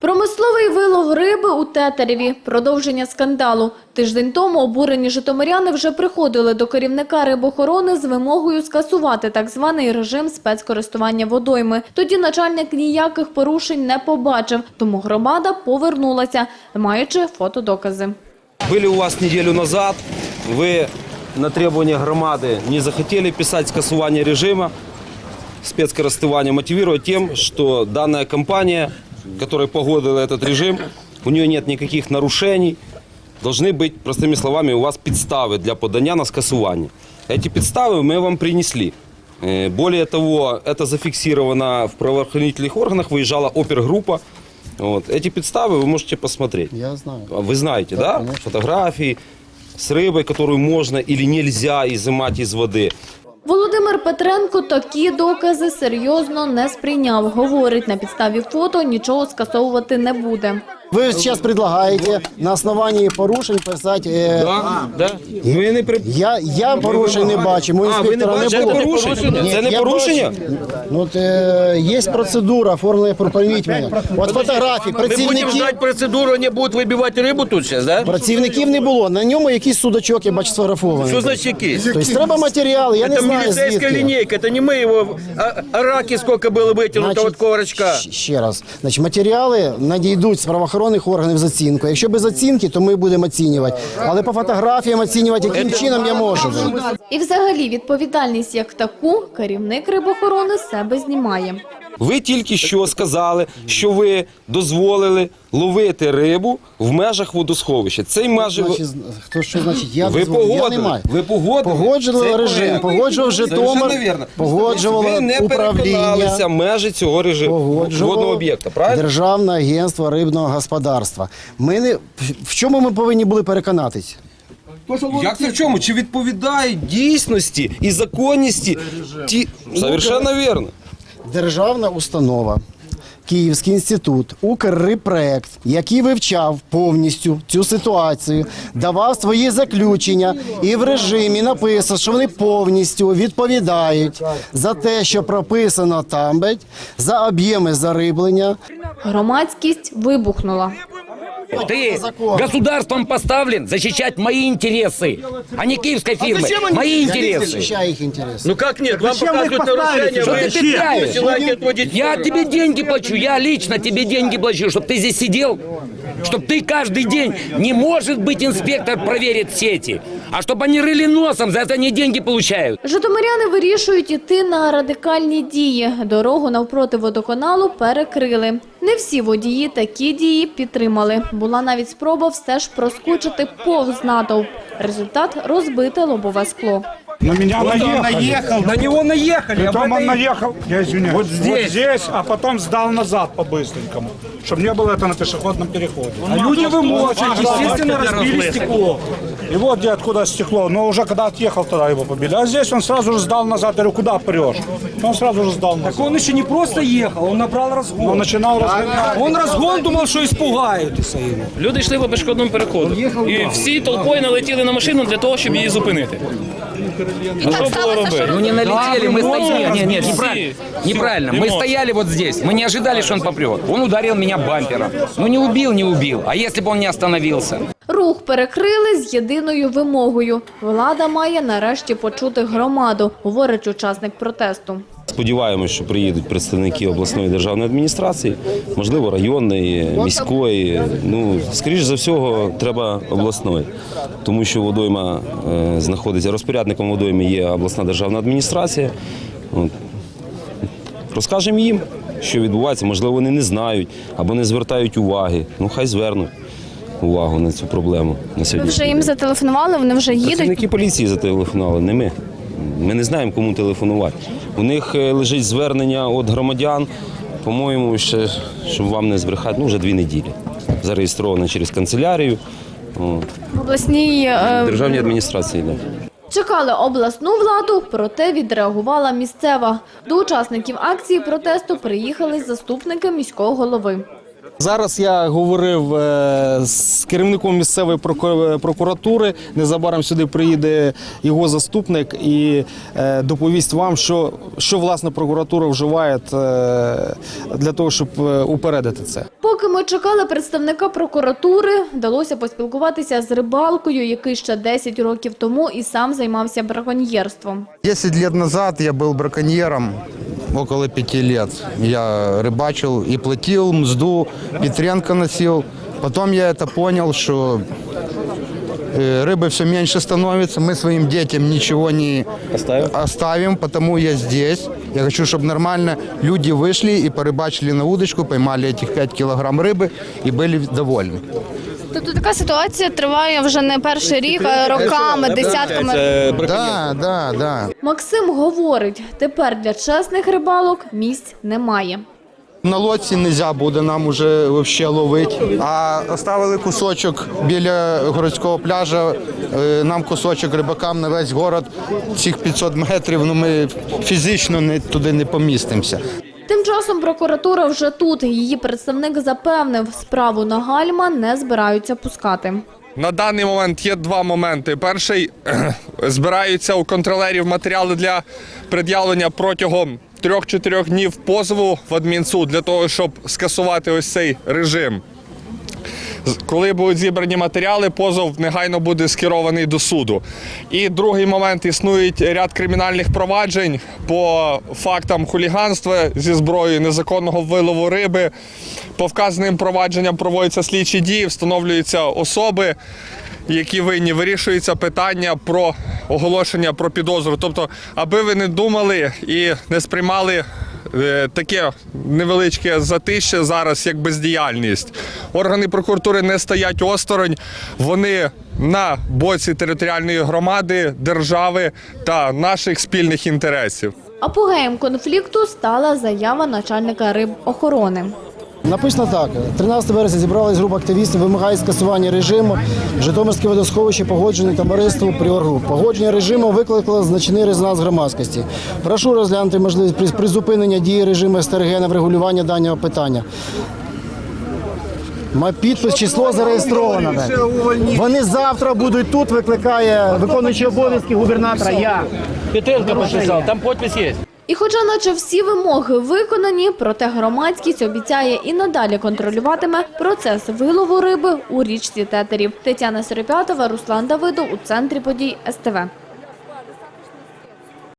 Промисловий вилов риби у Тетереві. Продовження скандалу. Тиждень тому обурені житомиряни вже приходили до керівника рибохорони з вимогою скасувати так званий режим спецкористування водойми. Тоді начальник ніяких порушень не побачив, тому громада повернулася, маючи фотодокази. Были у вас неделю назад, вы на требования громады не захотели писать скасование режима спецкористывания, мотивируя тем, что данная компания, которая погодила этот режим, у нее нет никаких нарушений, должны быть, простыми словами, у вас подставы для подания на скасование. Эти подставы мы вам принесли. Э, Более того, это зафиксировано в правоохранительных органах, выезжала опергруппа. Вот. Эти подставы вы можете посмотреть. Я знаю. А Вы знаете, да? конечно. Фотографии с рыбой, которую можно или нельзя изымать из воды. Володимир Петренко такі докази серйозно не сприйняв. Говорить, на підставі фото нічого скасовувати не буде. Вы сейчас предлагаете на основании порушень писати. Е, да. Ви не при... я, я порушень не бачу, мого А, ви не інспектора не, бачите було. порушення? Ні, Це не я порушення? бачу. Ну, от, е, є процедура, оформлення, пропоніть мене. От фотографії, Мы будем працівників, ждать процедуру, они будут выбивать рыбу тут сейчас, да? працівників не було. На ньому якийсь судачок, я бачу, сфотографований. Что значит якийсь? Тобто треба матеріали, я не Это знаю милицейская звідки. линейка, это не мы его, а, а раки сколько было вытянуто от корочка. щ- Ще раз. Значить, матеріали надійдуть з правоохоронних органів з оцінкою. Якщо без оцінки, то ми будемо оцінювати. Але по фотографіям оцінювати, яким чином я можу. І взагалі відповідальність як таку керівник рибохорони з себе знімає. Ви тільки що сказали, що ви дозволили ловити рибу в межах водосховища. Цей межі... Значить, хто що значить? Я Ви дозволив. Я не погодили. маю. Ви погодили. Погоджували Це режим, коректно. погоджував Житомир, Совершенно вірно. погоджувало ви не управління. переконалися межі цього режиму Погоджувало водного об'єкта, правильно? Державне агентство рибного господарства. Ми не в чому ми повинні були переконатись? Як це в чому? Чи відповідають дійсності і законності ті... Совершенно вірно. Державна установа. Київський інститут, Укррибпроект, який вивчав повністю цю ситуацію, давав свої заключення, і в режимі написано, що вони повністю відповідають за те, що прописано там, за об'єми зариблення. Громадськість вибухнула. Ты государством поставлен защищать мои интересы, а не киевской фирмы. Мои Я не интересы. захищаю їх інтереси. Ну как нет, вам показывают нарушение, Что вы ты петляешь? посылаете отводить. Я тебе деньги плачу, я лично тебе деньги плачу, чтобы ты здесь сидел, чтобы ты каждый день, не может быть инспектор проверит сети, а чтобы они рыли носом, за это они деньги получают. Житомиряни вирішують іти на радикальні дії. Дорогу навпроти водоканалу перекрили. Не всі водії такі дії підтримали. Була навіть спроба все ж проскочити повз натовп. Результат – розбите лобове скло. На меня наехал. На него наехали. об Потом это он и- наехал, я извиняюсь, Вот здесь. а потом сдал назад по-быстренькому, чтобы не было это на пешеходном переходе. А люди вымочат, естественно, разбили стекло. И вот где откуда стекло, но уже когда отъехал, тогда его побили. А здесь он сразу же сдал назад, я говорю, куда прешь? Он сразу же сдал назад. Так он еще не просто ехал, он набрал Он разгон. начинал разгонять. Он разгон думал, що испугаются его. Люди йшли по пішохідному переходу. І всі толпою налетіли на машину для того, щоб її зупинити. А що було робити? Ну не налетели, мы стояли. Нет, нет, Все. неправильно. Неправильно. Мы Эмоции. стояли вот здесь. Мы не ожидали, что он попрет. Он ударил меня бампером. Ну не убил, не убил. А если бы он не остановился? Рух перекрили з єдиною вимогою. Влада має нарешті почути громаду, говорить учасник протесту. Сподіваємось, що приїдуть представники обласної державної адміністрації, можливо, районної, міської. Ну, скоріш за всього, треба обласної, тому що водойма е, знаходиться розпорядником водойми є обласна державна адміністрація. Розкажемо їм, що відбувається. Можливо, вони не знають або не звертають уваги. Ну, хай звернуть увагу на цю проблему на сьогодні. Вже їм зателефонували, вони вже їдуть. Працівники поліції зателефонували, не ми. Ми не знаємо, кому телефонувати. У них е, лежить звернення від громадян, по-моєму, ще, щоб вам не збрехати, ну вже дві неділі. Зареєстровано через канцелярію. От. В обласній е, Державній адміністрації. Да. Чекали обласну владу, проте відреагувала місцева. До учасників акції протесту приїхали заступники міського голови. Зараз я говорив е, з керівником місцевої проку- прокуратури. Незабаром сюди приїде його заступник і е, доповість вам, що, що власне прокуратура вживає е, для того, щоб е, упередити це. Поки Поки ми чекали представника прокуратури, вдалося поспілкуватися з рибалкою, який ще 10 років тому і сам займався браконьєрством. 10 лет назад я был браконьером, около пяти лет. Я рыбачил и платил мзду, Петренко носил. Потом я это понял, что э, рыбы все меньше становится. Мы своим детям ничего не оставим. потому я здесь. Я хочу, чтобы нормально люди вышли и порыбачили на удочку, поймали этих 5 килограмм рыбы и были довольны. Тобто така ситуація триває вже не перший рік, а роками, десятками. Да, да, да. Максим говорить, тепер для чесних рибалок місць немає. На лодці не можна буде нам уже ловити. А оставили кусочок біля городського пляжа. е, Нам кусочок рибакам на весь город. Цих 500 метрів. Ну ми фізично не туди не помістимося. Тим часом прокуратура вже тут. Її представник запевнив, справу на гальма не збираються пускати. На даний момент є два моменти. Перший збираються у контролерів матеріали для пред'явлення протягом 3-4 днів позову в адмінсуд для того, щоб скасувати ось цей режим. Коли будуть зібрані матеріали, позов негайно буде скерований до суду. І другий момент існують ряд кримінальних проваджень по фактам хуліганства зі зброєю, незаконного вилову риби. По вказаним провадженням проводяться слідчі дії, встановлюються особи, які винні, вирішується питання про оголошення про підозру. Тобто, аби ви не думали і не сприймали е, таке невеличке затище зараз як бездіяльність. Органи прокуратури не стоять осторонь, вони на боці територіальної громади, держави та наших спільних інтересів. Апогеєм конфлікту стала заява начальника рибохорони. Написано так: 13 вересня зібрались група активістів, вимагають скасування режиму. Житомирське водосховище погоджене товариству Пріоргруп. Погодження режиму викликало значний резонанс громадськості. Прошу розглянути можливість призупинення дії режиму СТРГ на врегулювання даного питання. Ма підпис, число зареєстровано. Вони завтра будуть тут, викликає виконуючий обов'язки губернатора. Я. Петренко подписал, там подпись есть. І хоча наче всі вимоги виконані, проте громадськість обіцяє і надалі контролюватиме процес вилову риби у річці Тетерів. Тетяна Серепятова, Руслан Давидов у центрі подій СТВ.